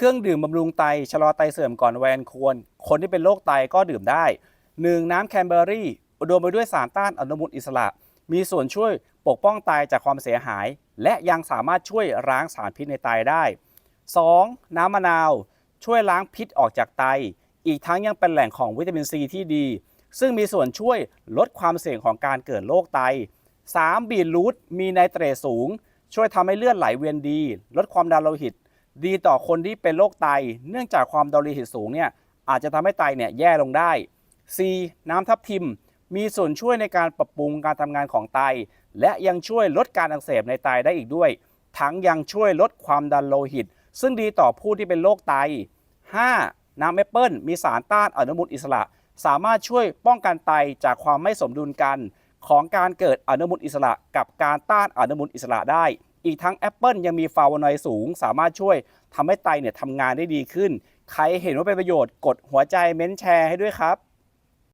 เครื่องดื่มบำรุงไตชะลอไตเสื่อมก่อนวัยอันควร คนที่เป็นโรคไตก็ดื่มได้ 1. น้ำแคนเบอร์รี่อุดมไปด้วยสารต้านอนุมูลอิสระ มีส่วนช่วยปกป้องไตจากความเสียหาย และยังสามารถช่วยล้างสารพิษในไตได้ 2. น้ำมะนาว ช่วยล้างพิษออกจากไต อีกทั้งยังเป็นแหล่งของวิตามินซีที่ดี ซึ่งมีส่วนช่วยลดความเสี่ยงของการเกิดโรคไต 3. บีทรูทมีไนเตรตสูง ช่วยทำให้เลือดไหลเวียนดี ลดความดันโลหิต ดีต่อคนที่เป็นโรคไต เนื่องจากความดันโลหิตสูงเนี่ยอาจจะทำให้ไตเนี่ยแย่ลงได้ C น้ำทับทิม มีส่วนช่วยในการปรับปรุงการทำงานของไต และยังช่วยลดการอักเสบในไตได้อีกด้วย ทั้งยังช่วยลดความดันโลหิต ซึ่งดีต่อผู้ที่เป็นโรคไต 5. น้ำแอปเปิลมีสารต้านอนุมูลอิสระ สามารถช่วยป้องกันไตจากความไม่สมดุลกัน ของการเกิดอนุมูลอิสระกับการต้านอนุมูลอิสระได้ อีกทั้งแอปเปิลยังมีฟลาโวนอยด์สูง สามารถช่วยทำให้ไตเนี่ยทำงานได้ดีขึ้น ใครเห็นว่าเป็นประโยชน์กดหัวใจเม้นแชร์ให้ด้วยครับ